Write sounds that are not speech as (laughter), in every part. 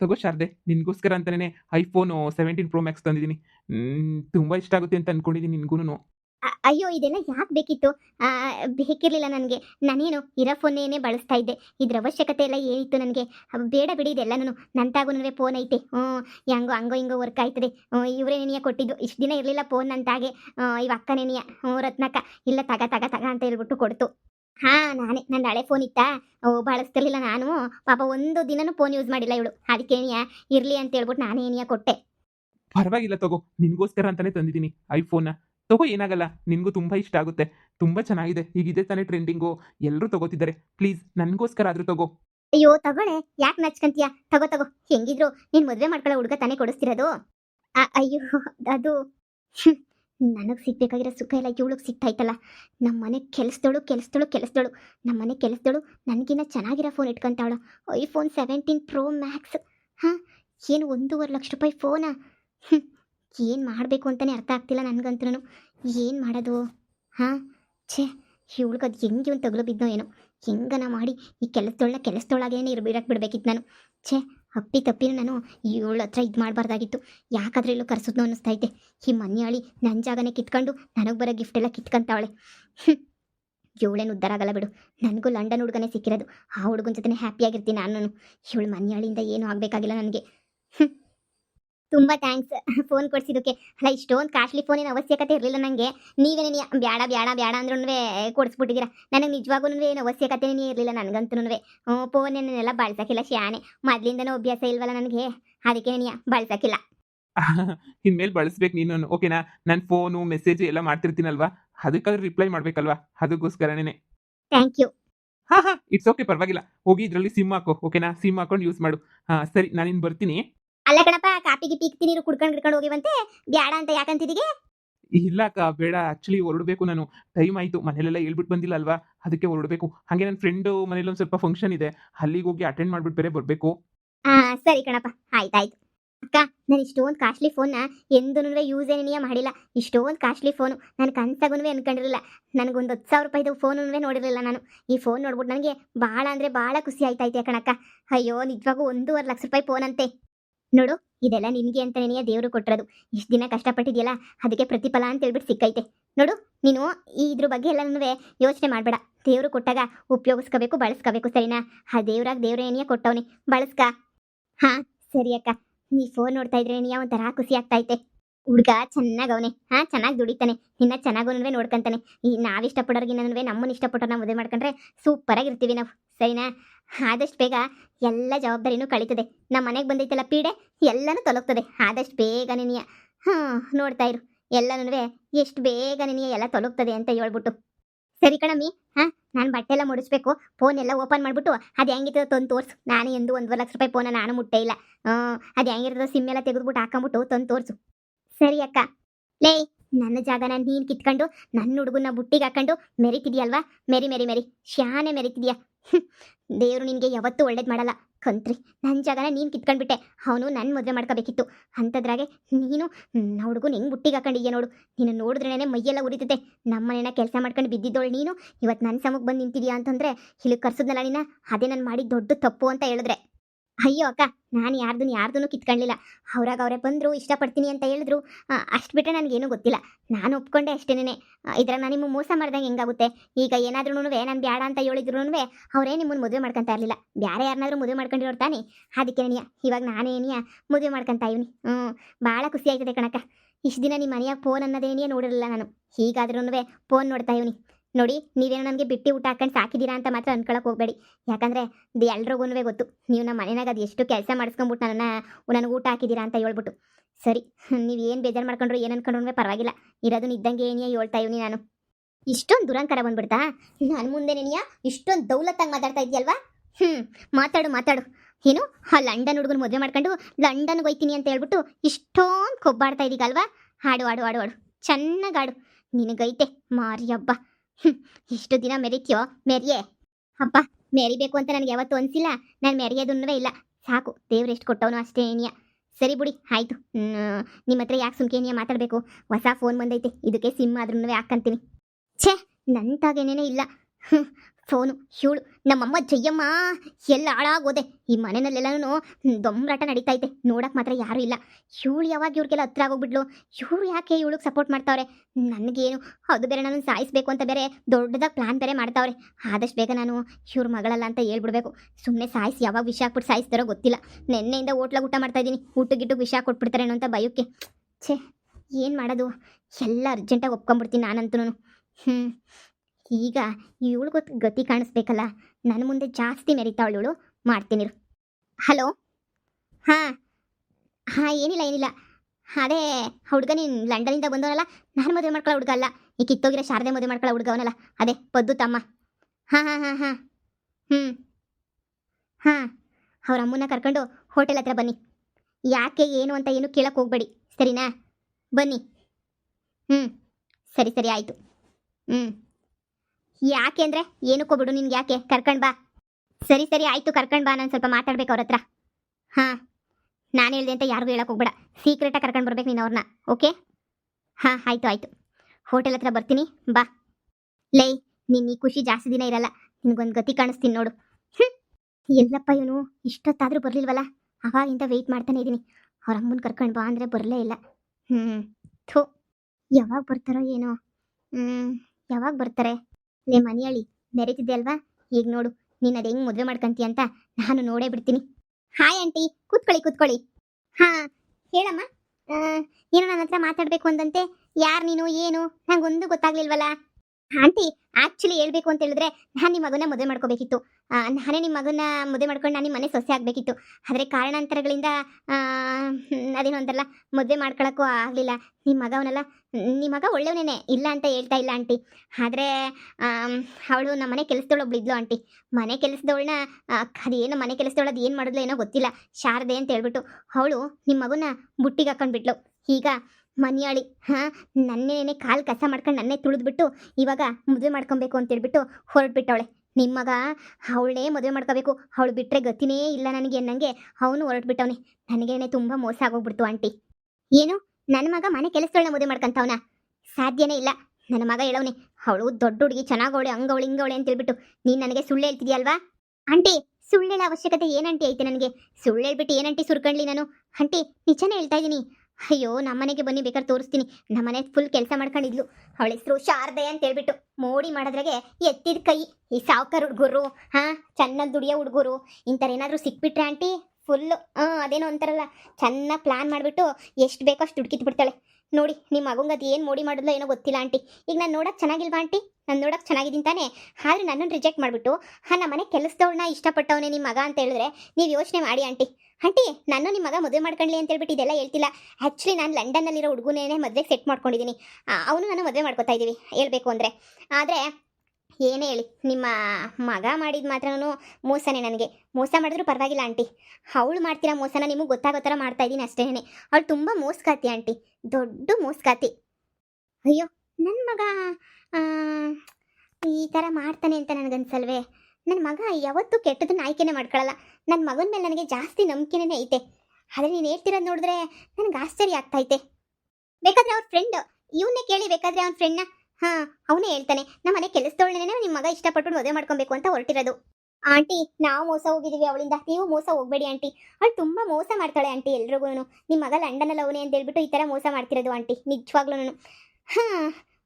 ತಗೋ ಶಾರದೆ, ನಿನಗೋಸ್ಕರ ಅಂತಲೇ ಐಫೋನ್ ಸೆವೆಂಟೀನ್ ಪ್ರೋ ಮ್ಯಾಕ್ಸ್ ತಂದಿದ್ದೀನಿ. ತುಂಬಾ ಇಷ್ಟ ಆಗುತ್ತೆ ಅಂತ ಅನ್ಕೊಂಡಿದ್ದೀನಿ ನಿನ್ಗೂನು ಅಯ್ಯೋ, ಇದೆಲ್ಲ ಯಾಕೆ ಬೇಕಿತ್ತು? ಬೇಕಿರ್ಲಿಲ್ಲ ನನಗೆ. ನಾನೇನು ಇರೋ ಫೋನೇನೇ ಬಳಸ್ತಾ ಇದ್ದೆ. ಇದ್ರ ಅವಶ್ಯಕತೆ ಎಲ್ಲ ಏನಿತ್ತು ನನಗೆ? ಬೇಡ ಬಿಡಿ ಇದೆಲ್ಲ ನಾನು ನಂತಾಗೂ ಫೋನ್ ಐತೆ. ಹ್ಞೂ, ಹೆಂಗೋ, ಹಂಗೋ, ಹಿಂಗೋ ವರ್ಕ್ ಆಯ್ತದೆ. ಇವರೇ ನೆನೆಯ ಕೊಟ್ಟಿದ್ದು. ಇಷ್ಟು ದಿನ ಇರಲಿಲ್ಲ ಫೋನ್ ನಂತಾಗೆ ಇವ ಅಕ್ಕ ನೆನೆಯ ಹ್ಞೂ, ರತ್ನಕ್ಕ. ಇಲ್ಲ, ತಗ ತಗ ತಗ ಅಂತ ಹೇಳ್ಬಿಟ್ಟು ಕೊಡ್ತು. ಹಾ ನಾನೇ. ನನ್ನ ಹಳೆ ಫೋನ್ ಇತ್ತಾ? ಓ ಬಳಸ್ತಿರ್ಲಿಲ್ಲ ನಾನು. ಪಾಪ ಒಂದು ದಿನನೂ ಫೋನ್ ಯೂಸ್ ಮಾಡಿಲ್ಲ ಇವಳು. ಅದಕ್ಕೆ ಏನಿಯಾ? ಇರ್ಲಿ ಅಂತ ಹೇಳ್ಬಿಟ್ಟು ನಾನೇ ಏನಿಯ ಕೊಟ್ಟೆ. ಪರವಾಗಿಲ್ಲ ತಗೋ. ನಿನ್ಗೋಸ್ಕರ ಅಂತಾನೆ ತಂದಿದ್ದೀನಿ ಐಫೋನ್ ತಗೋ ಏನಾಗಲ್ಲ. ನಿನ್ಗೂ ತುಂಬಾ ಇಷ್ಟ ಆಗುತ್ತೆ. ತುಂಬಾ ಚೆನ್ನಾಗಿದೆ. ಈಗ ಇದೇ ತಾನೇ ಟ್ರೆಂಡಿಂಗು ಎಲ್ಲರೂ ತಗೋತಿದ್ದಾರೆ. ಪ್ಲೀಸ್ ನನ್ಗೋಸ್ಕರ ಆದ್ರೂ ತಗೋ. ಅಯ್ಯೋ ತಗೋಣೆ ಯಾಕೆ ನಚ್ಕಂತೀಯ? ತಗೋ ತಗೋ. ಹೆಂಗಿದ್ರು? ನೀನ್ ಮದ್ವೆ ಮಾಡ್ಕೊಳ್ಳೋ ಹುಡುಗ ತಾನೇ ಕೊಡಿಸ್ತಿರೋದು? ಅಯ್ಯೋ ಅದು. ನನಗೆ ಸಿಗ್ಬೇಕಾಗಿರೋ ಸುಖ ಎಲ್ಲ ಇವಳಿಗೆ ಸಿಗ್ತಾಯ್ತಲ್ಲ. ನಮ್ಮ ಮನೆ ಕೆಲಸದಳು ಕೆಲಸದಳು ಕೆಲಸದಳು. ನಮ್ಮ ಮನೆ ಕೆಲಸದಳು ನನಗಿನ್ನ ಚೆನ್ನಾಗಿರೋ ಫೋನ್ ಇಟ್ಕೊಂತಾವಳು ಐಫೋನ್ ಸೆವೆಂಟೀನ್ ಪ್ರೋ ಮ್ಯಾಕ್ಸ್. ಹಾಂ, ಏನು ಒಂದೂವರೆ ಲಕ್ಷ ರೂಪಾಯಿ ಫೋನಾ ಏನು ಮಾಡಬೇಕು ಅಂತಲೇ ಅರ್ಥ ಆಗ್ತಿಲ್ಲ ನನಗಂತೂ ಏನು ಮಾಡೋದು? ಹಾಂ, ಛೇ, ಇವಳಿಗೆ ಅದು ಹೆಂಗೆ ಒಂದು ತಗಲು ಬಿದ್ದೋ ಏನೋ. ಹೆಂಗನ ಮಾಡಿ ಈ ಕೆಲಸದೊಳನ ಕೆಲಸದೊಳಗೇನೆ ಇರ್ಬಿಡಕ್ಕೆ ಬಿಡಬೇಕಿತ್ತು ಬಿಡ್ಬೇಕಿತ್ತು ನಾನು. ಛೇ ಅಪ್ಪಿ ತಪ್ಪಿ ನಾನು ಇವಳ ಹತ್ರ ಇದು ಮಾಡಬಾರ್ದಾಗಿತ್ತು. ಯಾಕಾದ್ರೆ ಇಲ್ಲೂ ಕರ್ಸೋದ್ನು ಅನ್ನಿಸ್ತಾ ಇದ್ದೆ ಈ ಮನೆಯಾಳಿ ನನ್ನ ಜಾಗನೇ ಕಿತ್ಕೊಂಡು ನನಗೆ ಬರೋ ಗಿಫ್ಟ್ ಎಲ್ಲ ಕಿತ್ಕೊಂತಾವಳೆ. ಇವಳೇನು ಉದ್ದಾರ ಆಗಲ್ಲ ಬಿಡು. ನನಗೂ ಲಂಡನ್ ಹುಡುಗನೇ ಸಿಕ್ಕಿರೋದು. ಆ ಹುಡುಗನ ಜೊತೆ ಹ್ಯಾಪಿಯಾಗಿರ್ತೀನಿ ನಾನು. ಇವಳು ಮನೆಯಾಳಿಯಿಂದ ಏನೂ ಆಗಬೇಕಾಗಿಲ್ಲ ನನಗೆ. ತುಂಬ ಥ್ಯಾಂಕ್ಸ್ ಫೋನ್ ಕೊಡ್ಸಿದ್ದಕ್ಕೆ. ಅಲ್ಲ ಇಷ್ಟೊಂದು ಕಾಸ್ಟ್ಲಿ ಫೋನಿನ ಅವಶ್ಯಕತೆ ಇರಲಿಲ್ಲ ನನಗೆ ನೀವೇನೇ ಬ್ಯಾಡ ಬ್ಯಾಡ ಬ್ಯಾಡ ಅಂದ್ರೂ ಕೊಡಿಸ್ಬಿಟ್ಟಿದ್ದೀರಾ. ನನಗೆ ನಿಜವಾಗೂ ಏನು ಅವಶ್ಯಕತೆನೇ ಇರಲಿಲ್ಲ ನನಗಂತೂ ಫೋನೇನೆಲ್ಲ ಬಳಸಕ್ಕಿಲ್ಲ ಶ್ಯಾನೆ. ಮೊದ್ಲಿಂದನೂ ಅಭ್ಯಾಸ ಇಲ್ವಲ್ಲ ನನಗೆ. ಅದಕ್ಕೆ ನೀ ಬಳಸಕ್ಕಿಲ್ಲ. (laughs) ಇನ್ಮೇಲೆ ಬಳಸ್ಬೇಕು ನೀನು ಓಕೆನಾ ನಾನು ಫೋನು ಮೆಸೇಜ್ ಎಲ್ಲ ಮಾಡ್ತಿರ್ತೀನಲ್ವಾ? ಅದಕ್ಕಾದ್ರೂ ರಿಪ್ಲೈ ಮಾಡಬೇಕಲ್ವಾ? ಅದಕ್ಕೋಸ್ಕರನೇ ಥ್ಯಾಂಕ್ ಯು ಹಾಂ ಹಾಂ ಇಟ್ಸ್ ಓಕೆ ಪರವಾಗಿಲ್ಲ. ಹೋಗಿ ಇದರಲ್ಲಿ ಸಿಮ್ ಹಾಕೋ. ಓಕೆನಾ ಸಿಮ್ ಹಾಕೊಂಡು ಯೂಸ್ ಮಾಡು. ಹಾಂ ಸರಿ ನಾನು ಇನ್ ಬರ್ತೀನಿ. ಅಲ್ಲ ಕಣಪ್ಪ ಕಾಪಿಗೆ ಪೀಕ್ತಿ ನೀರು ಕುಡ್ಕೊಂಡು ಗಿಡ್ಕೊಂಡು ಹೋಗಿವಂತೆ? ಬ್ಯಾಡ ಅಂತ ಯಾಕಂತಿದ್ದೀಗೆ ಇಲ್ಲ ಅಕ್ಕ ಬೇಡ. ಆಕ್ಚುಲಿ ಹೊರಡಬೇಕು ನಾನು. ಟೈಮ್ ಆಯಿತು. ಮನೇಲೆಲ್ಲ ಹೇಳ್ಬಿಟ್ಟು ಬಂದಿಲ್ಲ ಅಲ್ವಾ? ಅದಕ್ಕೆ ಹೊರಡಬೇಕು. ಹಾಗೆ ನನ್ನ ಫ್ರೆಂಡು ಮನೇಲಿ ಒಂದು ಸ್ವಲ್ಪ ಫಂಕ್ಷನ್ ಇದೆ. ಅಲ್ಲಿಗೆ ಹೋಗಿ ಅಟೆಂಡ್ ಮಾಡ್ಬಿಟ್ಟು ಬೇರೆ ಬರಬೇಕು. ಆ ಸರಿ ಕಣಪ್ಪ. ಆಯ್ತಾಯ್ತು ಅಕ್ಕ ನಾನು ಇಷ್ಟೊಂದು ಕಾಸ್ಟ್ಲಿ ಫೋನ್ನ ಎಂದೂ ಯೂಸ್ ಏನೇ ಮಾಡಿಲ್ಲ. ಇಷ್ಟೊಂದು ಕಾಸ್ಟ್ಲಿ ಫೋನು ನಾನು ಕನ್ಸಾಗೂ ಅನ್ಕೊಂಡಿರಲಿಲ್ಲ. ನನಗೊಂದು ಹತ್ತು ಸಾವಿರ ರೂಪಾಯಿದು ಫೋನೂ ನೋಡಿರಲಿಲ್ಲ ನಾನು. ಈ ಫೋನ್ ನೋಡ್ಬಿಟ್ಟು ನನಗೆ ಭಾಳ ಅಂದರೆ ಭಾಳ ಖುಷಿ ಆಯ್ತಾಯ್ತೆ ಕಣಕ್ಕ. ಅಯ್ಯೋ ನಿಜವಾಗೂ ಒಂದೂವರೆ ಲಕ್ಷ ರೂಪಾಯಿ ಫೋನ್ ಅಂತೆ. ನೋಡು ಇದೆಲ್ಲ ನಿನಗೆ ಅಂತ ನೆನೆಯ ದೇವರು ಕೊಟ್ಟಿರೋದು ಇಷ್ಟು ದಿನ ಕಷ್ಟಪಟ್ಟಿದೆಯಲ್ಲ, ಅದಕ್ಕೆ ಪ್ರತಿಫಲ ಅಂತ ಹೇಳ್ಬಿಟ್ಟು ಸಿಕ್ಕೈತೆ. ನೋಡು, ನೀನು ಈ ಇದ್ರ ಬಗ್ಗೆ ಎಲ್ಲನೂ ಯೋಚನೆ ಮಾಡಬೇಡ. ದೇವರು ಕೊಟ್ಟಾಗ ಉಪಯೋಗಿಸ್ಕೋಬೇಕು, ಬಳಸ್ಕೋಬೇಕು ಸರಿನಾ? ಆ ದೇವ್ರಾಗ ದೇವ್ರ ಏನಿಯ ಕೊಟ್ಟವನೆ. ಬಳಸ್ಕ. ಹಾ, ಸರಿ ಅಕ್ಕ. ನೀ ಫೋನ್ ನೋಡ್ತಾ ಇದ್ರೆ ನೀ ಒಂಥರ ಖುಷಿ ಆಗ್ತೈತೆ ಹುಡ್ಗ ಚೆನ್ನಾಗಿ ಅವನೆ. ಹಾ, ಚೆನ್ನಾಗಿ ದುಡಿತಾನೆ. ಇನ್ನ ಚೆನ್ನಾಗೂ ನೋಡ್ಕೊಂತಾನೆ. ಈ ನಾವು ಇಷ್ಟಪಡೋರ್ಗಿನ್ನವೇ ನಮ್ಮನ್ನ ಇಷ್ಟ ನಾವು ಮದುವೆ ಮಾಡ್ಕೊಂಡ್ರೆ ಸೂಪರ್ ಆಗಿರ್ತೀವಿ ನಾವು. ಸರಿನಾ ಆದಷ್ಟು ಬೇಗ ಎಲ್ಲ ಜವಾಬ್ದಾರಿನೂ ಕಳೀತದೆ. ನಮ್ಮ ಮನೆಗೆ ಬಂದೈತಲ್ಲ ಪೀಡೆ? ಎಲ್ಲನೂ ತೊಲಗ್ತದೆ ಆದಷ್ಟು ಬೇಗ ನೀ ಹಾ, ನೋಡ್ತಾ ಇರು. ಎಲ್ಲನೂ ಎಷ್ಟು ಬೇಗ ನಿನಗೆ ಎಲ್ಲ ತೊಲಗ್ತದೆ ಅಂತ ಹೇಳ್ಬಿಟ್ಟು. ಸರಿ ಕಣಮ್ಮಿ. ಹಾ, ನಾನು ಬಟ್ಟೆ ಎಲ್ಲ ಮುಡಿಸ್ಬೇಕು. ಫೋನ್ ಎಲ್ಲ ಓಪನ್ ಮಾಡ್ಬಿಟ್ಟು ಅದು ಹೆಂಗಿರ್ತದೆ ತಂದು ತೋರ್ಸು. ನಾನು ಎಂದು ಒಂದೂವರೆ ಲಕ್ಷ ರೂಪಾಯಿ ಫೋನ ನಾನು ಮುಟ್ಟೇ ಇಲ್ಲ. ಅದು ಹೆಂಗಿರ್ತದೆ ಸಿಮ್ ಎಲ್ಲ ತೆಗೆದ್ಬಿಟ್ಟು ಹಾಕೊಂಬಿಟ್ಟು ತಂದು ತೋರ್ಸು. ಸರಿ ಅಕ್ಕ. ಲೇ, ನನ್ನ ಜಾಗನ ನೀನು ಕಿತ್ಕೊಂಡು ನನ್ನ ಹುಡುಗನ ಬುಟ್ಟಿಗೆ ಹಾಕೊಂಡು ಮೆರಿತಿದ್ಯಲ್ವಾ? ಮೆರಿ ಮೆರಿ ಮೆರಿ. ಶಾನೆ ಮೆರಿತಿದ್ಯಾ? ದೇವರು ನಿನಗೆ ಯಾವತ್ತೂ ಒಳ್ಳೇದು ಮಾಡಲ್ಲ. ಕಂತ್ರಿ ನನ್ನ ಜಾಗನ ನೀನು ಕಿತ್ಕೊಂಡ್ಬಿಟ್ಟೆ. ಅವನು ನನ್ನ ಮದುವೆ ಮಾಡ್ಕೋಬೇಕಿತ್ತು. ಅಂಥದ್ರಾಗೆ ನೀನು ನಾ ಹುಡುಗನ ಹೆಂಗೆ ಬುಟ್ಟಿಗೆ ಹಾಕೊಂಡಿದ್ಯಾ ನೋಡು. ನೀನು ನೋಡಿದ್ರೇನೆ ಮೈಯೆಲ್ಲ ಉರಿತದೆ. ನಮ್ಮ ಮನೆನ ಕೆಲಸ ಮಾಡ್ಕೊಂಡು ಬಿದ್ದಿದ್ದೋಳು ನೀನು ಇವತ್ತು ನನ್ನ ಸಮಕ್ಕೆ ಬಂದು ನಿಂತಿದ್ಯಾ ಅಂತಂದ್ರೆ, ಇಲ್ಲಿ ಕರ್ಸಿದ್ನಲ್ಲ ನೀನು ಅದೇ ನಾನು ಮಾಡಿದ ದೊಡ್ಡ ತಪ್ಪು ಅಂತ ಹೇಳಿದ್ರೆ. ಅಯ್ಯೋ ಅಕ್ಕ, ನಾನು ಯಾರ್ದನ್ನು ಯಾರ್ದೂ ಕಿತ್ಕೊಳ್ಳಿಲ್ಲ ಅವ್ರಾಗ ಅವರೇ ಬಂದರು, ಇಷ್ಟಪಡ್ತೀನಿ ಅಂತ ಹೇಳಿದ್ರು. ಅಷ್ಟು ಬಿಟ್ಟರೆ ನನಗೇನು ಗೊತ್ತಿಲ್ಲ. ನಾನು ಒಪ್ಕೊಂಡೆ ಅಷ್ಟೇನೆ ಇದ್ರ ನಾನು ನಿಮ್ಮ ಮೋಸ ಮಾಡ್ದಂಗೆ ಹೆಂಗಾಗುತ್ತೆ? ಈಗ ಏನಾದ್ರೂ ನಾನು ಬ್ಯಾಡ ಅಂತ ಹೇಳಿದ್ರು ಅವರೇ ನಿಮ್ಮನ್ನು ಮದುವೆ ಮಾಡ್ಕೊಂತ ಇರಲಿಲ್ಲ. ಬೇರೆ ಯಾರನ್ನಾದ್ರೂ ಮದುವೆ ಮಾಡ್ಕೊಂಡಿರೋರು ತಾನೇ? ಅದಕ್ಕೆ ನೀಯ ಇವಾಗ ನಾನೇನಿಯ ಮದುವೆ ಮಾಡ್ಕೊಂತ ಇವ್ನಿ. ಹ್ಞೂ ಭಾಳ ಖುಷಿ ಆಯ್ತದೆ ಕಣಕ್ಕ. ಇಷ್ಟು ದಿನ ನಿಮ್ಮ ಮನೆಯಾಗ ಫೋನ್ ಅನ್ನೋದೇನಿಯ ನೋಡಿರಲಿಲ್ಲ ನಾನು. ಹೀಗಾದ್ರೂ ಫೋನ್ ನೋಡ್ತಾ ಇವನಿ. ನೋಡಿ, ನೀವೇನು ನನಗೆ ಬಿಟ್ಟಿ ಊಟ ಹಾಕೊಂಡು ಸಾಕಿದ್ದೀರಾ ಅಂತ ಮಾತ್ರ ಅನ್ಕೊಳಕ್ ಹೋಗಬೇಡಿ. ಯಾಕಂದರೆ ಇದು ಎಲ್ರಿಗೂ ಗೊತ್ತು. ನೀವು ನಮ್ಮ ಮನೆಯಾಗ ಅದು ಎಷ್ಟು ಕೆಲಸ ಮಾಡಿಸ್ಕೊಂಬಿಟ್ಟು ನನ್ನ ನನಗೆ ಊಟ ಹಾಕಿದ್ದೀರಾ ಅಂತ ಹೇಳ್ಬಿಟ್ಟು. ಸರಿ, (laughs) ನೀವು ಏನು ಬೇಜಾರು ಮಾಡ್ಕೊಂಡ್ರು, ಏನು ಅನ್ಕೊಂಡ್ರೂ ಪರವಾಗಿಲ್ಲ. ಇರೋದು ಇದ್ದಂಗೆ ಏನಿಯ ಹೇಳ್ತಾ ಇವ್ನಿ ನಾನು. ಇಷ್ಟೊಂದು ದುರಂಕಾರ ಬಂದ್ಬಿಡ್ತಾ? ನನ್ನ ಮುಂದೆ ನೀನಿಯ ಇಷ್ಟೊಂದು ದೌಲತ್ತಾಗಿ ಮಾತಾಡ್ತಾ ಇದೆಯಲ್ವಾ ಹ್ಞೂ ಮಾತಾಡು ಮಾತಾಡು. ಏನು? ಆ ಲಂಡನ್ ಹುಡುಗನ ಮದುವೆ ಮಾಡ್ಕೊಂಡು ಲಂಡನ್ಗೆ ಹೋಯ್ತೀನಿ ಅಂತ ಹೇಳ್ಬಿಟ್ಟು ಇಷ್ಟೊಂದು ಕೊಬ್ಬಾಡ್ತಾ ಇದೀಗಲ್ವಾ ಹಾಡು ಹಾಡು ಹಾಡು ಹಾಡು. ಚೆನ್ನಾಗಿ ಹಾಡು. ನಿನಗೈತೆ ಮಾರಿ ಹಬ್ಬ (laughs) ಎಷ್ಟು ದಿನ ಮೆರಿತೀಯೋ? ಮೆರಿಯೇ. ಅಪ್ಪ ಮೆರಿಬೇಕು ಅಂತ ನನಗೆ ಯಾವತ್ತೂ ಅನಿಸಿಲ್ಲ. ನಾನು ಮೆರೆಯೋದನ್ನೂ ಇಲ್ಲ. ಸಾಕು, ದೇವ್ರು ಎಷ್ಟು ಕೊಟ್ಟವನು ಅಷ್ಟೇ ಏನಿಯ ಸರಿ ಬಿಡಿ, ಆಯಿತು. ನಿಮ್ಮ ಹತ್ರ ಯಾಕೆ ಸುಮ್ಕೇನಿಯ ಮಾತಾಡಬೇಕು? ಹೊಸ ಫೋನ್ ಬಂದೈತೆ. ಇದಕ್ಕೆ ಸಿಮ್ ಆದ್ರೂ ಹಾಕ್ಕಂತೀನಿ ಛೇ ನಂತಾಗೇನೇ ಇಲ್ಲ. ಫೋನು ಹೇಳು ನಮ್ಮಮ್ಮ ಜಯ್ಯಮ್ಮ ಎಲ್ಲ ಹಾಳಾಗೋದೆ. ಈ ಮನೆಯಲ್ಲೆಲ್ಲನೂ ದೊಂಬರಾಟ ಇದೆ ನೋಡಕ್ಕೆ ಮಾತ್ರ ಯಾರೂ ಇಲ್ಲ. ಇವಳು ಯಾವಾಗ ಇವ್ರಿಗೆಲ್ಲ ಹತ್ರ ಆಗೋಗ್ಬಿಡ್ಲು ಇವ್ರು ಯಾಕೆ ಇವಳಿಗೆ ಸಪೋರ್ಟ್ ಮಾಡ್ತಾವ್ರೆ? ನನಗೇನು ಅದು ಬೇರೆ ನಾನು ಸಾಯಿಸ್ಬೇಕು ಅಂತ ಬೇರೆ ದೊಡ್ಡದಾಗಿ ಪ್ಲಾನ್ ಬೇರೆ ಮಾಡ್ತಾವ್ರೆ. ಆದಷ್ಟು ಬೇಗ ನಾನು ಇವ್ರ ಮಗಳಲ್ಲ ಅಂತ ಹೇಳ್ಬಿಡ್ಬೇಕು. ಸುಮ್ಮನೆ ಸಾಯಿಸಿ ಯಾವಾಗ ವಿಷ ಹಾಕ್ಬಿಟ್ಟು ಸಾಯಿಸ್ತಾರೋ ಗೊತ್ತಿಲ್ಲ. ನೆನ್ನೆಯಿಂದ ಹೋಟ್ಲಾಗ ಊಟ ಮಾಡ್ತಾ ಇದ್ದೀನಿ ಊಟ ಗಿಟ್ಟು ವಿಷ ಕೊಟ್ಬಿಡ್ತಾರೇನೋ ಅಂತ ಭಯಕ್ಕೆ. ಛೇ, ಏನು ಮಾಡೋದು? ಎಲ್ಲ ಅರ್ಜೆಂಟಾಗಿ ಒಪ್ಕೊಂಬಿಡ್ತೀನಿ ನಾನಂತೂ ಹ್ಞೂ ಈಗ ಇವಳು ಗೊತ್ತು ಗತಿ ಕಾಣಿಸ್ಬೇಕಲ್ಲ? ನನ್ನ ಮುಂದೆ ಜಾಸ್ತಿ ಮೆರಿತಾವಳು ಮಾಡ್ತೀನಿ ಹಲೋ? ಹಾಂ. ಹಾಂ, ಏನಿಲ್ಲ ಏನಿಲ್ಲ. ಅದೇ, ಹುಡುಗ ನೀನು ಲಂಡನಿಂದ ಬಂದವನಲ್ಲ? ನಾನು ಮದುವೆ ಮಾಡ್ಕೊಳ್ಳೋ ಹುಡುಗ ಅಲ್ಲ? ಈ ಕಿತ್ತೋಗಿರೋ ಶಾರದೆ ಮದುವೆ ಮಾಡ್ಕೊಳ್ಳೋ ಹುಡುಗವನಲ್ಲ ಅದೇ, ಪದ್ದು ತಮ್ಮ. ಹಾಂ ಹಾಂ ಹಾಂ ಹಾಂ. ಹ್ಞೂ ಹಾಂ. ಅವ್ರ ಅಮ್ಮನ್ನ ಕರ್ಕೊಂಡು ಹೋಟೆಲ್ ಹತ್ರ ಬನ್ನಿ. ಯಾಕೆ, ಏನು ಅಂತ ಏನು ಕೇಳಕ್ಕೆ ಹೋಗ್ಬೇಡಿ. ಸರಿನಾ? ಬನ್ನಿ. ಹ್ಞೂ ಸರಿ ಸರಿ, ಆಯಿತು. ಹ್ಞೂ ಯಾಕೆ ಅಂದ್ರೆ ಏನಕ್ಕೋ ಬಿಡು ನಿನ್ಗೆ ಯಾಕೆ? ಕರ್ಕೊಂಡು ಬಾ. ಸರಿ ಸರಿ, ಆಯ್ತು, ಕರ್ಕೊಂಡು ಬಾ. ನಾನು ಸ್ವಲ್ಪ ಮಾತಾಡ್ಬೇಕು ಅವ್ರ ಹತ್ರ. ಹಾಂ, ನಾನು ಹೇಳ್ದೆ ಅಂತ ಯಾರಿಗೂ ಹೇಳಕ್ಕೆ ಹೋಗ್ಬೇಡ. ಸೀಕ್ರೆಟಾಗಿ ಕರ್ಕೊಂಡು ಬರ್ಬೇಕು ನೀನು ಅವ್ರನ್ನ ಓಕೆ? ಹಾಂ, ಆಯ್ತು ಆಯ್ತು. ಹೋಟೆಲ್ ಹತ್ರ ಬರ್ತೀನಿ, ಬಾ. ಲೈ ನಿನ್ನ ಈ ಖುಷಿ ಜಾಸ್ತಿ ದಿನ ಇರಲ್ಲ. ನಿನ್ಗೊಂದು ಗತಿ ಕಾಣಿಸ್ತೀನಿ ನೋಡು. ಎಲ್ಲಪ್ಪ ಇವನು, ಇಷ್ಟೊತ್ತಾದ್ರೂ ಬರ್ಲಿಲ್ವಲ್ಲ? ಅವಾಗಿಂದ ವೆಯ್ಟ್ ಮಾಡ್ತಾನೆ ಇದ್ದೀನಿ ಅವ್ರ ಅಮ್ಮನ ಕರ್ಕೊಂಡು ಬಾ ಅಂದರೆ ಬರಲೇ ಇಲ್ಲ. ಹ್ಞೂ ಥೂ. ಯಾವಾಗ ಬರ್ತಾರೋ ಏನೋ. ಹ್ಞೂ ಯಾವಾಗ ಬರ್ತಾರೆ? ಲೇ ಮನಿಯಳಿ ಮೆರೀತಿದ್ದೆ ಅಲ್ವಾ? ಈಗ ನೋಡು, ನೀನು ಅದು ಹೆಂಗೆ ಮದುವೆ ಮಾಡ್ಕೊಂತೀಯ ಅಂತ ನಾನು ನೋಡೇ ಬಿಡ್ತೀನಿ. ಹಾಯ್ ಆಂಟಿ, ಕೂತ್ಕೊಳ್ಳಿ ಕೂತ್ಕೊಳ್ಳಿ. ಹಾ, ಹೇಳಮ್ಮ. ಏನೋ ನನ್ನ ಹತ್ರ ಮಾತಾಡ್ಬೇಕು ಅಂದಂತೆ. ಯಾರು ನೀನು, ಏನು? ನಂಗೊಂದು ಗೊತ್ತಾಗ್ಲಿಲ್ವಲ್ಲ? ಆಂಟಿ ಆಕ್ಚುಲಿ ಹೇಳ್ಬೇಕು ಅಂತ ಹೇಳಿದ್ರೆ ನಾನು ನಿಮ್ಮ ಮಗನ ಮದುವೆ ಮಾಡ್ಕೋಬೇಕಿತ್ತು. ನಾನೇ ನಿಮ್ಮ ಮಗನ ಮದುವೆ ಮಾಡ್ಕೊಂಡು ನಾನು ನಿಮ್ಮ ಮನೆ ಸೊಸೆ ಆಗಬೇಕಿತ್ತು. ಆದರೆ ಕಾರಣಾಂತರಗಳಿಂದ ಅದೇನೋ ಅಂತಾರಲ್ಲ ಮದುವೆ ಮಾಡ್ಕೊಳಕ್ಕೂ ಆಗಲಿಲ್ಲ. ನಿಮ್ಮ ಮಗ ಅವನಲ್ಲ ನಿಮ್ಮ ಮಗ ಒಳ್ಳೆಯವನೇನೆ ಇಲ್ಲ ಅಂತ ಹೇಳ್ತಾ ಇಲ್ಲ ಆಂಟಿ. ಆದರೆ ಅವಳು ನಮ್ಮ ಮನೆ ಕೆಲಸದವಳು ಒಬ್ಳು ಇದ್ಲು ಆಂಟಿ. ಮನೆ ಕೆಲಸದವಳನ್ನ ಅದೇನು ಮನೆ ಕೆಲಸದವಳು ಅದು ಏನು ಮಾಡಿದ್ಲು ಏನೋ ಗೊತ್ತಿಲ್ಲ. ಶಾರದೆ ಅಂತ ಹೇಳ್ಬಿಟ್ಟು ಅವಳು ನಿಮ್ಮ ಮಗುನ ಬುಟ್ಟಿಗೆ ಹಾಕೊಂಡ್ಬಿಟ್ಲು. ಈಗ ಮನಿಯಾಳಿ, ಹಾಂ ನನ್ನೇನೆ ಕಾಲು ಕಸ ಮಾಡ್ಕೊಂಡು ನನ್ನೇ ತುಳಿದ್ಬಿಟ್ಟು ಇವಾಗ ಮದುವೆ ಮಾಡ್ಕೊಬೇಕು ಅಂತ ಹೇಳ್ಬಿಟ್ಟು ಹೊರಟ್ಬಿಟ್ಟವಳೆ. ನಿಮ್ಮ ಮಗ ಅವಳೇ ಮದುವೆ ಮಾಡ್ಕೋಬೇಕು. ಅವಳು ಬಿಟ್ಟರೆ ಗತಿನೇ ಇಲ್ಲ ನನಗೆ ಅನ್ನಂಗೆ ಅವನು ಹೊರಟ್ಬಿಟ್ಟವನೆ. ನನಗೇನೆ ತುಂಬ ಮೋಸ ಆಗೋಗ್ಬಿಡ್ತು, ಆಂಟಿ. ಏನು? ನನ್ನ ಮಗ ಮನೆ ಕೆಲಸದೊಳನೆ ಮದುವೆ ಮಾಡ್ಕೊಂತವನ? ಸಾಧ್ಯನೇ ಇಲ್ಲ. ನನ್ನ ಮಗ ಹೇಳವನೆ, ಅವಳು ದೊಡ್ಡ ಹುಡುಗಿ, ಚೆನ್ನಾಗವಳೆ, ಹಂಗವಳು, ಹಿಂಗವಳೆ ಅಂತ ಹೇಳ್ಬಿಟ್ಟು ನೀನು ನನಗೆ ಸುಳ್ಳು ಹೇಳ್ತಿದ್ಯಲ್ವಾ? ಆಂಟಿ, ಸುಳ್ಳು ಅವಶ್ಯಕತೆ ಏನಂಟಿ ಐತೆ ನನಗೆ? ಸುಳ್ಳು ಹೇಳ್ಬಿಟ್ಟು ಏನಂಟಿ ಸುರ್ಕಂಡ್ಲಿ ನಾನು? ಆಂಟಿ, ನಿಜನೇ ಹೇಳ್ತಾ ಇದ್ದೀನಿ. ಅಯ್ಯೋ ನಮ್ಮನೆಗೆ ಬನ್ನಿ, ಬೇಕಾದ್ರೆ ತೋರಿಸ್ತೀನಿ. ನಮ್ಮನೆ ಫುಲ್ ಕೆಲಸ ಮಾಡ್ಕೊಂಡಿದ್ಲು. ಅವಳ ಹೆಸರು ಶಾರದೆ ಅಂತ ಹೇಳ್ಬಿಟ್ಟು ಮೋಡಿ ಮಾಡೋದ್ರಾಗೆ ಎತ್ತಿದ ಕೈ. ಈ ಸಾವುಕಾರ ಹುಡುಗರು, ಹಾಂ ಚೆನ್ನಾಗಿ ದುಡಿಯೋ ಹುಡುಗರು ಏನಾದರೂ ಸಿಕ್ಬಿಟ್ರೆ ಆಂಟಿ ಫುಲ್ಲು ಹಾಂ, ಅದೇನೋ ಅಂತಾರಲ್ಲ, ಚೆನ್ನಾಗಿ ಪ್ಲಾನ್ ಮಾಡಿಬಿಟ್ಟು ಎಷ್ಟು ಬೇಕೋ ಅಷ್ಟು ದುಡ್ಕಿತ್ ಬಿಡ್ತಾಳೆ ನೋಡಿ ನಿಮ್ಮ ಮಗಂಗೆ ಅದು ಏನು ಮೋಡಿ ಮಾಡಿದ್ಲೋ ಏನೋ ಗೊತ್ತಿಲ್ಲ ಆಂಟಿ. ಈಗ ನಾನು ನೋಡೋಕೆ ಚೆನ್ನಾಗಿಲ್ವಾ ಆಂಟಿ? ನಾನು ನೋಡೋಕೆ ಚೆನ್ನಾಗಿದ್ದೀನಿ ತಾನೇ. ಆದ್ರೆ ನನ್ನನ್ನು ರಿಜೆಕ್ಟ್ ಮಾಡಿಬಿಟ್ಟು, ಹಾಂ, ನಮ್ಮ ಮನೆ ಕೆಲಸದವ್ರನ್ನ ಇಷ್ಟಪಟ್ಟವನೇ ನಿಮ್ಮ ಮಗ ಅಂತ ಹೇಳಿದ್ರೆ ನೀವು ಯೋಚನೆ ಮಾಡಿ ಆಂಟಿ. ಆಂಟಿ ನಾನು ನಿಮ್ಮ ಮಗ ಮದುವೆ ಮಾಡ್ಕೊಳ್ಳಿ ಅಂತ ಹೇಳ್ಬಿಟ್ಟು ಇದೆಲ್ಲ ಹೇಳ್ತಿಲ್ಲ. ಆ್ಯಕ್ಚುಲಿ ನಾನು ಲಂಡನ್ನಲ್ಲಿರೋ ಹುಡುಗನೇನೆ ಮದುವೆಗೆ ಸೆಟ್ ಮಾಡ್ಕೊಂಡಿದ್ದೀನಿ ಅವನು ನಾನು ಮದುವೆ ಮಾಡ್ಕೊತಾ ಇದ್ದೀವಿ, ಹೇಳ್ಬೇಕು ಅಂದರೆ. ಆದರೆ ಏನೇ ಹೇಳಿ, ನಿಮ್ಮ ಮಗ ಮಾಡಿದ ಮಾತ್ರನೂ ಮೋಸನೇ ನನಗೆ. ಮೋಸ ಮಾಡಿದ್ರು ಪರವಾಗಿಲ್ಲ ಆಂಟಿ. ಅವಳು ಮಾಡ್ತೀರಾ ಮೋಸನ ನಿಮಗೆ ಗೊತ್ತಾಗೋ ಥರ ಮಾಡ್ತಾ ಇದ್ದೀನಿ ಅಷ್ಟೇನೆ. ಅವಳು ತುಂಬ ಮೋಸ್ಕಾತಿ ಆಂಟಿ. ದೊಡ್ಡ ಮೋಸ್ಕಾತಿ ಅಯ್ಯೋ ನನ್ನ ಮಗ ಈ ಥರ ಮಾಡ್ತಾನೆ ಅಂತ ನನಗನ್ಸಲ್ವೇ? ನನ್ನ ಮಗ ಯಾವತ್ತೂ ಕೆಟ್ಟದನ್ನ ಆಯ್ಕೆನೇ ಮಾಡ್ಕೊಳ್ಳಲ್ಲ ನನ್ನ ಮಗನ ಮೇಲೆ ನನಗೆ ಜಾಸ್ತಿ ನಂಬಿಕೆನೇ ಐತೆ. ಆದರೆ ನೀನು ಹೇಳ್ತಿರೋದು ನೋಡಿದ್ರೆ ನನಗೆ ಆಶ್ಚರ್ಯ ಆಗ್ತೈತೆ ಬೇಕಾದ್ರೆ ಅವ್ರ ಫ್ರೆಂಡ್ ಇವನ್ನೇ ಕೇಳಿ ಬೇಕಾದ್ರೆ ಅವ್ನ ಫ್ರೆಂಡ್ನ ಹಾಂ, ಅವನೇ ಹೇಳ್ತಾನೆ. ನಮ್ಮ ಮನೆ ಕೆಲಸದವಳನ್ನೇ ನಿಮ್ಮ ಮಗ ಇಷ್ಟಪಟ್ಟು ಮದುವೆ ಮಾಡ್ಕೊಬೇಕು ಅಂತ ಹೊರಟಿರೋದು. ಆಂಟಿ, ನಾವು ಮೋಸ ಹೋಗಿದ್ದೀವಿ ಅವಳಿಂದ. ನೀವು ಮೋಸ ಹೋಗ್ಬೇಡಿ ಆಂಟಿ. ಅವಳು ತುಂಬ ಮೋಸ ಮಾಡ್ತಾಳೆ ಆಂಟಿ ಎಲ್ರಿಗೂ ನಿಮ್ಮ ಮಗ ಲಂಡನಲ್ಲಿ ಅವನೇ ಅಂತ ಹೇಳ್ಬಿಟ್ಟು ಈ ಥರ ಮೋಸ ಮಾಡ್ತಿರೋದು ಆಂಟಿ ನಿಜವಾಗ್ಲೂ ಹಾ,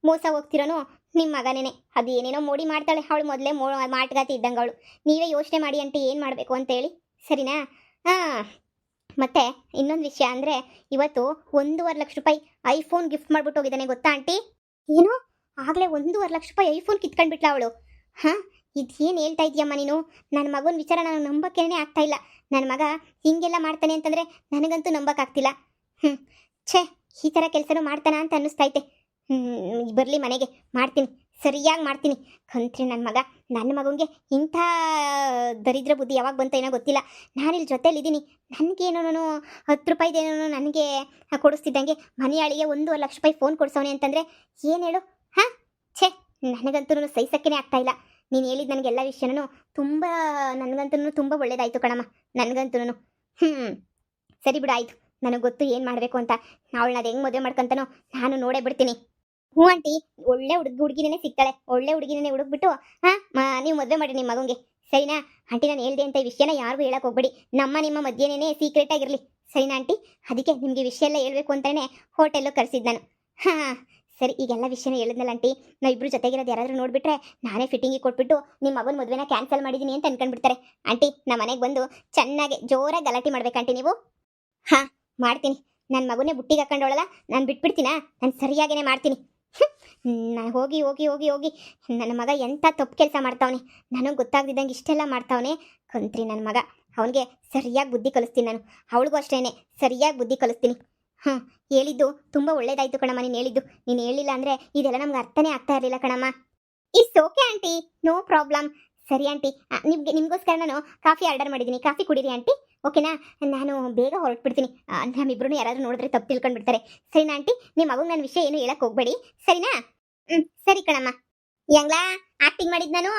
ಮೋಸ ಹೋಗ್ತಿರೋನು ನಿಮ್ಮ ಮಗನೇನೆ. ಅದು ಏನೇನೋ ಮೋಡಿ ಮಾಡ್ತಾಳೆ ಅವಳು ಮೊದಲೇ ಮೋ, ಮಾಟಗಾತಿ ಇದ್ದಂಗೆ ಅವಳು. ನೀವೇ ಯೋಚನೆ ಮಾಡಿ ಆಂಟಿ ಏನು ಮಾಡಬೇಕು ಅಂತ ಹೇಳಿ. ಸರಿನಾ? ಹಾಂ. ಮತ್ತೆ ಇನ್ನೊಂದು ವಿಷಯ ಅಂದರೆ ಇವತ್ತು ಒಂದೂವರೆ ಲಕ್ಷ ರೂಪಾಯಿ ಐಫೋನ್ ಗಿಫ್ಟ್ ಮಾಡ್ಬಿಟ್ಟು ಹೋಗಿದ್ದಾನೆ ಗೊತ್ತಾ ಆಂಟಿ? ಏನು? ಆಗಲೇ ಒಂದೂವರೆ ಲಕ್ಷ ರೂಪಾಯಿ ಐಫೋನ್ ಕಿತ್ಕೊಂಡ್ಬಿಟ್ಲ ಅವಳು. ಹಾಂ, ಇದೇನು ಹೇಳ್ತಾ ಇದೀಯಮ್ಮ ನೀನು? ನನ್ನ ಮಗನ ವಿಚಾರ ನಾನು ನಂಬಕ್ಕೇನೆ ಆಗ್ತಾ ಇಲ್ಲ. ನನ್ನ ಮಗ ಹಿಂಗೆಲ್ಲ ಮಾಡ್ತಾನೆ ಅಂತಂದರೆ ನನಗಂತೂ ನಂಬಕ್ಕಾಗ್ತಿಲ್ಲ. ಹ್ಞೂ ಛೇ, ಈ ಥರ ಕೆಲಸನೂ ಮಾಡ್ತಾನ ಅಂತ ಅನ್ನಿಸ್ತೈತೆ ಹ್ಞೂ ಬರಲಿ ಮನೆಗೆ, ಮಾಡ್ತೀನಿ. ಸರಿಯಾಗಿ ಮಾಡ್ತೀನಿ. ಕಂತ್ರಿ ನನ್ನ ಮಗ ನನ್ನ ಮಗನಿಗೆ ಇಂಥ ದರಿದ್ರ ಬುದ್ಧಿ ಯಾವಾಗ ಬಂತ ಏನೋ ಗೊತ್ತಿಲ್ಲ. ನಾನಿಲ್ಲಿ ಜೊತೇಲಿದ್ದೀನಿ ನನಗೇನೋ ಹತ್ತು ರೂಪಾಯಿದೇನೋ ನನಗೆ ಕೊಡಿಸ್ತಿದ್ದಂಗೆ ಮನೆಯಾಳಿಗೆ ಒಂದೂವರೆ ಲಕ್ಷ ರೂಪಾಯಿ ಫೋನ್ ಕೊಡ್ಸೋನೆ ಅಂತಂದರೆ ಏನು ಹೇಳು? ಛೇ, ನನಗಂತೂ ಸಹಿಸಕ್ಕೇ ಆಗ್ತಾ ಇಲ್ಲ. ನೀನು ಹೇಳಿದ ನನಗೆಲ್ಲ ವಿಷಯನೂ ತುಂಬ ನನಗಂತೂ ತುಂಬ ಒಳ್ಳೇದಾಯಿತು ಕಣಮ್ಮ ನನಗಂತೂ ಹ್ಞೂ ಸರಿ ಬಿಡು, ಆಯಿತು. ನನಗೆ ಗೊತ್ತು ಏನು ಮಾಡಬೇಕು ಅಂತ. ಅವಳನ್ನ ಅದು ಹೆಂಗೆ ಮದುವೆ ಮಾಡ್ಕೊಂತಾನೋ ನಾನು ನೋಡೇ ಬಿಡ್ತೀನಿ. ಹ್ಞೂ ಆಂಟಿ, ಒಳ್ಳೆ ಹುಡುಗ ಹುಡುಗಿನೇ ಸಿಗ್ತಾಳೆ. ಒಳ್ಳೆ ಹುಡುಗಿನೇ ಹುಡುಕ್ಬಿಟ್ಟು, ಹಾ ನೀವು ಮದುವೆ ಮಾಡಿ ನಿಮ್ಮ ಮಗಂಗೆ. ಸರಿನಾ? ಆಂಟಿ, ನಾನು ಹೇಳ್ದೆ ಅಂತ ಈ ವಿಷಯನ ಯಾರಿಗೂ ಹೇಳಕ್ ಹೋಗ್ಬೇಡಿ. ನಮ್ಮ ನಿಮ್ಮ ಮಧ್ಯೆನೇ ಸೀಕ್ರೆಟ್ ಆಗಿರಲಿ. ಸರಿನಾ, ಆಂಟಿ? ಅದಕ್ಕೆ ನಿಮಗೆ ವಿಷಯ ಎಲ್ಲ ಹೇಳ್ಬೇಕು ಅಂತಾನೆ ಹೋಟೆಲ್ಲು ಕರೆಸಿದ್ದು ನಾನು. ಹಾ ಸರಿ, ಈಗೆಲ್ಲ ವಿಷಯನ ಹೇಳಿದ್ನಲ್ಲ ಆಂಟಿ. ಇಬ್ರು ಜೊತೆಗಿರೋದು ಯಾರಾದರೂ ನೋಡಿಬಿಟ್ರೆ ನಾನೇ ಫಿಟ್ಟಿಂಗಿಗೆ ಕೊಟ್ಬಿಟ್ಟು ನಿಮ್ಮ ಮಗನ ಮದುವೆನ ಕ್ಯಾನ್ಸಲ್ ಮಾಡಿದ್ದೀನಿ ಅಂತ ಅನ್ಕೊಂಡ್ಬಿಡ್ತಾರೆ. ಆಂಟಿ ನಮ್ಮ ಮನೆಗೆ ಬಂದು ಚೆನ್ನಾಗಿ ಜೋರಾಗಿ ಗಲಾಟೆ ಮಾಡ್ಬೇಕಂಟಿ ನೀವು. ಹಾಂ, ಮಾಡ್ತೀನಿ. ನನ್ನ ಮಗುನೇ ಬುಟ್ಟಿಗೆ ಹಾಕೊಂಡೋಳಲ್ಲ ನಾನು ಬಿಟ್ಬಿಡ್ತೀನಾ? ನಾನು ಸರಿಯಾಗೇ ಮಾಡ್ತೀನಿ. ನಾನು ಹೋಗಿ ಹೋಗಿ ಹೋಗಿ ಹೋಗಿ ನನ್ನ ಮಗ ಎಂಥ ತಪ್ಪು ಕೆಲಸ ಮಾಡ್ತಾವನೆ? ನನಗೆ ಗೊತ್ತಾಗ್ದಿದ್ದಂಗೆ ಇಷ್ಟೆಲ್ಲ ಮಾಡ್ತಾವನೆ? ಕಂತ್ರಿ ನನ್ನ ಮಗ. ಅವನಿಗೆ ಸರಿಯಾಗಿ ಬುದ್ಧಿ ಕಲಿಸ್ತೀನಿ ನಾನು. ಅವಳಿಗೂ ಅಷ್ಟೇ ಸರಿಯಾಗಿ ಬುದ್ಧಿ ಕಲಿಸ್ತೀನಿ. ಹಾಂ ಹೇಳಿದ್ದು ತುಂಬ ಒಳ್ಳೇದಾಯ್ತು ಕಣಮ್ಮ, ನೀನು ಹೇಳಿದ್ದು. ನೀನು ಹೇಳಿಲ್ಲ ಅಂದ್ರೆ ಇದೆಲ್ಲ ನಮ್ಗೆ ಅರ್ಥನೇ ಆಗ್ತಾ ಇರಲಿಲ್ಲ ಕಣಮ್ಮ. It's okay aunty no problem ಸರಿ ಆಂಟಿ ನಿಮಗೆ, ನಿಮಗೋಸ್ಕರ ನಾನು ಕಾಫಿ ಆರ್ಡರ್ ಮಾಡಿದ್ದೀನಿ. ಕಾಫಿ ಕುಡೀರಿ ಆಂಟಿ ಓಕೆನಾ ನಾನು ಬೇಗ ಹೊರಟ್ಬಿಡ್ತೀನಿ. ನಮ್ಮಿಬ್ರು ಯಾರಾದರೂ ನೋಡಿದ್ರೆ ತಪ್ಪು ತಿಳ್ಕೊಂಡ್ಬಿಡ್ತಾರೆ. ಸರಿನಾ ಆಂಟಿ ನಿಮ್ಮ ಮಗು ನನ್ನ ವಿಷಯ ಏನು ಹೇಳಕ್ ಹೋಗ್ಬೇಡಿ. ಸರಿನಾ? ಹ್ಞೂ ಸರಿ ಕಣಮ್ಮ. ಹೆಂಗ್ಲಾ ಆಕ್ಟಿಂಗ್ ಮಾಡಿದ್ ನಾನು.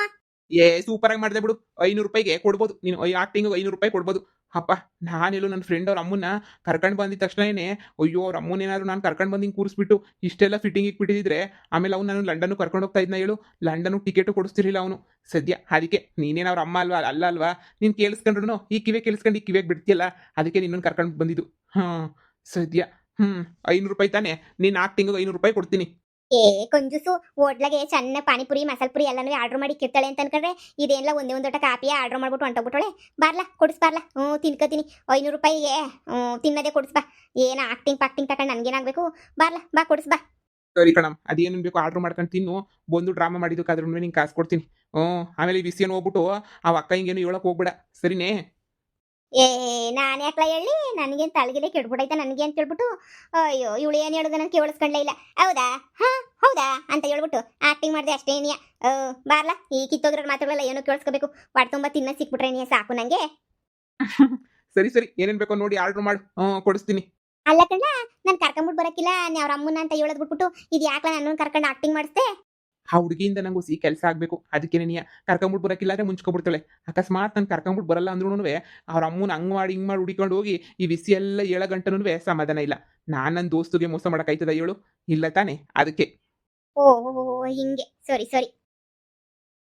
ಏ ಸೂಪರ್ ಆಗಿ ಮಾಡಿದೆ ಬಿಡು, ಐನೂರು ರೂಪಾಯಿಗೆ ಕೊಡ್ಬೋದು. ನೀನು ಆಕ್ಟಿಂಗ್ ಐನೂರು ರೂಪಾಯಿ ಕೊಡ್ಬೋದು. ಅಪ್ಪ, ನಾನೆಲ್ಲೋ ನನ್ನ ಫ್ರೆಂಡ್ ಅವ್ರ ಅಮ್ಮನ್ನ ಕರ್ಕೊಂಡು ಬಂದಿದ ತಕ್ಷಣನೇ, ಅಯ್ಯೋ, ಅವ್ರ ಅಮ್ಮನೇನಾದ್ರು ನಾನು ಕರ್ಕೊಂಡು ಬಂದು ಹಿಂಗೆ ಕೂರಿಸ್ಬಿಟ್ಟು ಇಷ್ಟೆಲ್ಲ ಫಿಟ್ಟಿಂಗ್ ಇಟ್ಬಿಟ್ಟಿದ್ರೆ ಆಮೇಲೆ ಅವ್ನು ನಾನು ಲಂಡನ್ ಕರ್ಕೊಂಡು ಹೋಗ್ತಾ ಇದ್ನ ಹೇಳು. ಲಂಡನ್ ಟಿಕೆಟ್ ಕೊಡಿಸ್ತಿರ್ಲಿಲ್ಲ ಅವನು. ಸದ್ಯ, ಅದಕ್ಕೆ ನೀನೇನು ಅವ್ರ ಅಮ್ಮ ಅಲ್ವಾ, ಅಲ್ಲ ಅಲ್ವಾ? ನೀನು ಕೇಳಿಸ್ಕೊಂಡ್ರು ಈ ಕಿವೆ ಕೇಳಿಸ್ಕೊಂಡು ಈ ಕಿವೆಗೆ ಬಿಡ್ತಿಯಲ್ಲ? ಅದಕ್ಕೆ ನಿನ್ನನ್ನು ಕರ್ಕೊಂಡು ಬಂದಿದ್ದು. ಹಾಂ ಸದ್ಯ. ಹ್ಞೂ ಐನೂರು ರೂಪಾಯಿ ತಾನೇ. ನೀನು ಆಕ್ಟಿಂಗ್ ಐನೂರು ರೂಪಾಯಿ ಕೊಡ್ತೀನಿ. ಏ ಕಂಜೂಸು ಹೋಟ್ಲಾಗೆ ಚೆನ್ನ ಪಾನಿಪುರಿ ಮಸಾಲ ಪುರಿ ಎಲ್ಲನೂ ಆರ್ಡರ್ ಮಾಡಿ ಕಿರ್ತಾಳೆ ಅಂತ ಅನ್ಕೊಂಡ್ರೆ ಇದೇನಿಲ್ಲ ಒಂದೇ ಒಂದು ಕಾಪಿಯ ಆರ್ಡರ್ ಮಾಡ್ಬಿಟ್ಟು ಹೊಂಟೋಗ್ಬಿಟ್ಟಳೆ ಬಾರ್ಲಾ ಕೊಡಿಸ್ಬಾರ್ಲಾ ಹ್ಞೂ, ತಿನ್ಕೋತೀನಿ. ಐನೂರು ರೂಪಾಯಿಗೆ, ಹ್ಞೂ, ತಿನ್ನೋದೇ ಕೊಡಿಸ್ಬಾ ಏನು ಆಕ್ಟಿಂಗ್ ಪಾಕ್ಟಿಂಗ್ ತಗೊಂಡು ನನಗೇನಾಗಬೇಕು? ಬಾರ್ಲಾ, ಬಾ ಕೊಡಿಸ್ಬಾ ಸರಿ ಕಣಮ್, ಅದೇನು ಬೇಕು ಆರ್ಡರ್ ಮಾಡ್ಕೊಂಡು ತಿನ್ನು. ಬಂದು ಡ್ರಾಮಾ ಮಾಡಿದ್ದಕ್ಕಾದ್ರೂ ನಿಂಗೆ ಕಾಸು ಕೊಡ್ತೀನಿ. ಹ್ಞೂ, ಆಮೇಲೆ ಈ ವಿಷಯನ ಹೋಗ್ಬಿಟ್ಟು ಆ ಅಕ್ಕ ಹಿಂಗೇನು ಹೇಳಕ್ಕೆ ಹೋಗ್ಬೇಡ. ಸರಿನೇ? ಏ ನಾನು ಯಾಕಲ ಹೇಳಿ? ನನಗೇನು ತಳಗಿಲೆ ಕೆಡ್ಬಿಡೈತೆ ನನಗೆ ಅಂತ ಹೇಳ್ಬಿಟ್ಟು ಅಯ್ಯೋ ಇವಳು ಏನು ಹೇಳೋದು ನನಗೆ ಕೇಳಿಸ್ಕೊಂಡ್ಲೇ ಇಲ್ಲ. ಹೌದಾ? ಹಾ ಹೌದಾ? ಅಂತ ಹೇಳ್ಬಿಟ್ಟು ಆಕ್ಟಿಂಗ್ ಮಾಡಿದೆ ಅಷ್ಟೇ ನೀ ಬಾರ್ಲ ಈ ಕಿತ್ತೋದ್ರ ಮಾತಾಡಲ್ಲ ಏನೋ ಕೇಳಿಸ್ಕೋಬೇಕು. ಹೊಟ್ಟೆ ತುಂಬ ತಿನ್ನ ಸಿಕ್ಬಿಟ್ರೆ ನೀ ಸಾಕು ನನಗೆ (laughs) ಸರಿ ಸರಿ ಏನೇನು ಬೇಕೋ ನೋಡಿ ಆರ್ಡರ್ ಮಾಡು. ಕೊಡಿಸ್ತೀನಿ. ಅಲ್ಲ ಕಣ್ಣ ನಾನು ಕರ್ಕೊಂಬಿಟ್ಟು ಬರಕ್ಕಿಲ್ಲ ನೀ ಅವ್ರ ಅಮ್ಮನ ಅಂತ ಹೇಳೋದ್ಬಿಟ್ಬಿಟ್ಟು ಇದು ಯಾಕೆ ನಾನು ಕರ್ಕೊಂಡು ಆಕ್ಟಿಂಗ್ ಮಾಡಿಸ್ದೆ? ಆ ಹುಡುಗಿಯಿಂದ ನಂಗೆ ಸಿ ಕೆಲಸ ಆಗಬೇಕು. ಅದಕ್ಕೆ ನೀ ಕರ್ಕೊಂಬಿಟ್ಟು ಬರೋಕ್ಕಿಲ್ಲ ಅಂದ್ರೆ ಮುಂಚ್ಕೊಬಿಡ್ತಾಳೆ. ಅಕಸ್ಮಾತ್ ನಾನು ಕರ್ಕೊಂಬಿಟ್ಟು ಬರಲ್ಲ ಅಂದ್ರೂ ಅವ್ರ ಅಮ್ಮನ ಹಂಗೆ ಮಾಡಿ ಹಿಂಗೆ ಮಾಡಿ ಹುಡಿಕೊಂಡು ಹೋಗಿ ಈ ಬಿಸಿ ಎಲ್ಲ ಏಳ ಗಂಟನೂ ಸಮಾಧಾನ ಇಲ್ಲ. ನಾನು ನನ್ನ ದೋಸ್ತಿಗೆ ಮೋಸ ಮಾಡೋಕ್ಕಾಯ್ತದ ಹೇಳು ಇಲ್ಲ ತಾನೇ? ಅದಕ್ಕೆ. ಓ, ಹಿಂಗೆ. ಸರಿ ಸರಿ.